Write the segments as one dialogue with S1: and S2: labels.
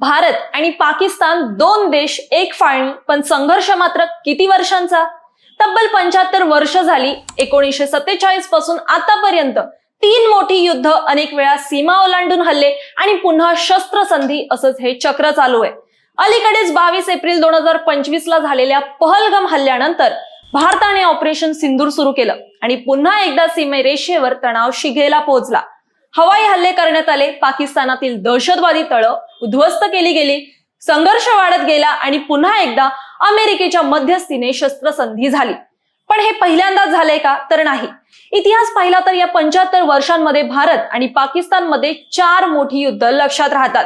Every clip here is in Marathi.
S1: भारत आणि पाकिस्तान दोन देश एक फाळणी पण संघर्ष मात्र किती वर्षांचा? तब्बल पंच्याहत्तर वर्ष झाली एकोणीसशे सत्तेचाळीसपासून आतापर्यंत तीन मोठी युद्ध अनेक वेळा सीमा ओलांडून हल्ले आणि पुन्हा शस्त्रसंधी असंच हे चक्र चालू आहे. अलीकडेच बावीस एप्रिल दोन हजार पंचवीस ला झालेल्या पहलगाम हल्ल्यानंतर भारताने ऑपरेशन सिंदूर सुरू केलं आणि पुन्हा एकदा सीमेरेषेवर तणाव शिगेला पोहोचला. हवाई हल्ले करण्यात आले. पाकिस्तानातील दहशतवादी तळं उद्ध्वस्त केली गेली. संघर्ष वाढत गेला आणि पुन्हा एकदा अमेरिकेच्या मध्यस्थीने शस्त्रसंधी झाली. पण हे पहिल्यांदाच झालंय का? तर नाही. इतिहास पाहिला तर या पंच्याहत्तर वर्षांमध्ये भारत आणि पाकिस्तानमध्ये चार मोठी युद्ध लक्षात राहतात.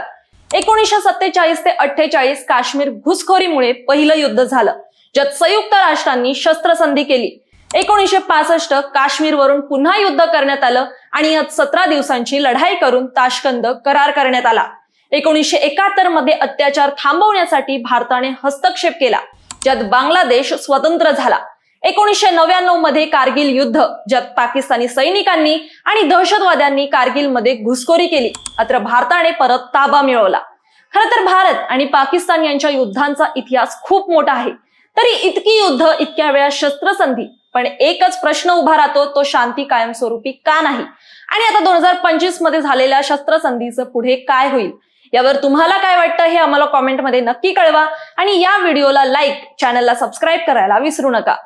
S1: एकोणीसशे सत्तेचाळीस ते अठ्ठेचाळीस काश्मीर घुसखोरीमुळे पहिलं युद्ध झालं ज्यात संयुक्त राष्ट्रांनी शस्त्रसंधी केली. एकोणीसशे पासष्ट काश्मीरवरून पुन्हा युद्ध करण्यात आलं आणि यात सतरा दिवसांची लढाई करून ताशकंद करार करण्यात आला. एकोणीसशे एकाहत्तरमध्ये अत्याचार थांबवण्यासाठी भारताने हस्तक्षेप केला ज्यात बांगलादेश स्वतंत्र झाला. एकोणीसशे नव्याण्णवमध्ये कारगिल युद्ध ज्यात पाकिस्तानी सैनिकांनी आणि दहशतवाद्यांनी कारगिलमध्ये घुसखोरी केली मात्र भारताने परत ताबा मिळवला. खरं तर भारत आणि पाकिस्तान यांच्या युद्धांचा इतिहास खूप मोठा आहे. तरी इतकी युद्ध इतक्या वेळा शस्त्रसंधी. पण एकच प्रश्न उभा राहतो तो शांती कायमस्वरूपी का नाही? आणि आता दोन हजार पंचवीसमध्ये झालेल्या शस्त्रसंधीचं पुढे काय होईल? यावर तुम्हाला काय वाटतं हे आम्हाला कॉमेंटमध्ये नक्की कळवा. आणि या व्हिडिओला लाईक चॅनलला सबस्क्राईब करायला विसरू नका.